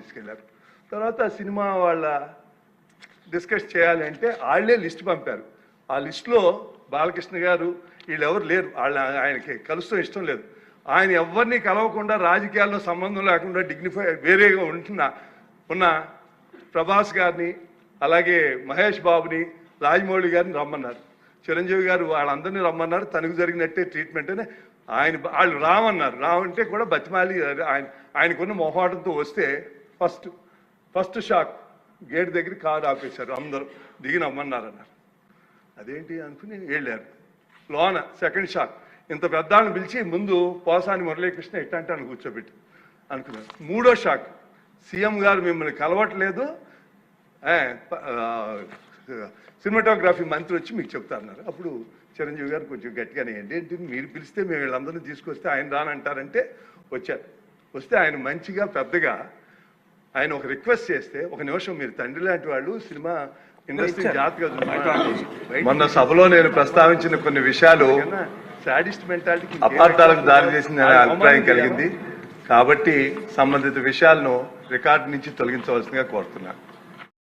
తీసుకెళ్ళారు. తర్వాత సినిమా వాళ్ళ డిస్కస్ చేయాలి అంటే వాళ్ళే లిస్ట్ పంపారు. ఆ లిస్టులో బాలకృష్ణ గారు వీళ్ళెవరు లేరు. వాళ్ళ ఆయనకి కలుస్తూ ఇష్టం లేదు. ఆయన ఎవరిని కలవకుండా రాజకీయాల్లో సంబంధం లేకుండా డిగ్నిఫై వేరేగా ఉంటున్న ఉన్న ప్రభాస్ గారిని అలాగే మహేష్ బాబుని రాజమౌళి గారిని రమ్మన్నారు. చిరంజీవి గారు వాళ్ళందరినీ రమ్మన్నారు. తనకు జరిగినట్టే ట్రీట్మెంట్ అని ఆయన వాళ్ళు రామన్నారు. రావంటే కూడా బతిమాలి. ఆయన ఆయనకున్న మొహాటంతో వస్తే ఫస్ట్ ఫస్ట్ షాక్. గేట్ దగ్గర కారు ఆపేశారు. అందరూ దిగి నమ్మన్నారు అన్నారు అదేంటి అనుకుని వెళ్ళారు లోన సెకండ్ షాక్. ఇంత పెద్దాళ్ళని పిలిచి ముందు పోసాని మురళీకృష్ణ ఇట్టంటాను కూర్చోబెట్టి అనుకున్నారు. మూడో షాక్. సీఎం గారు మిమ్మల్ని కలవట్లేదు. సినిమాటోగ్రఫీ మంత్రి వచ్చి మీకు చెప్తారన్నారు. అప్పుడు చిరంజీవి గారు కొంచెం గట్టిగానే ఏంటి? మీరు పిలిస్తే మేము వీళ్ళందరినీ తీసుకొస్తే ఆయన రానంటారంటే వచ్చారు. వస్తే ఆయన మంచిగా పెద్దగా ఆయన ఒక రిక్వెస్ట్ చేస్తే ఒక నిమిషం మీరు తండ్రి లాంటి వాళ్ళు సినిమా ఇండస్ట్రీ జాగ్రత్తగా. మొన్న సభలో నేను ప్రస్తావించిన కొన్ని విషయాలు సాడిస్ట్ మెంటాలిటీ అపార్థాలకు దారి చేసిందనే అభిప్రాయం కలిగింది. కాబట్టి సంబంధిత విషయాలను రికార్డు నుంచి తొలగించవలసిందిగా కోరుతున్నాను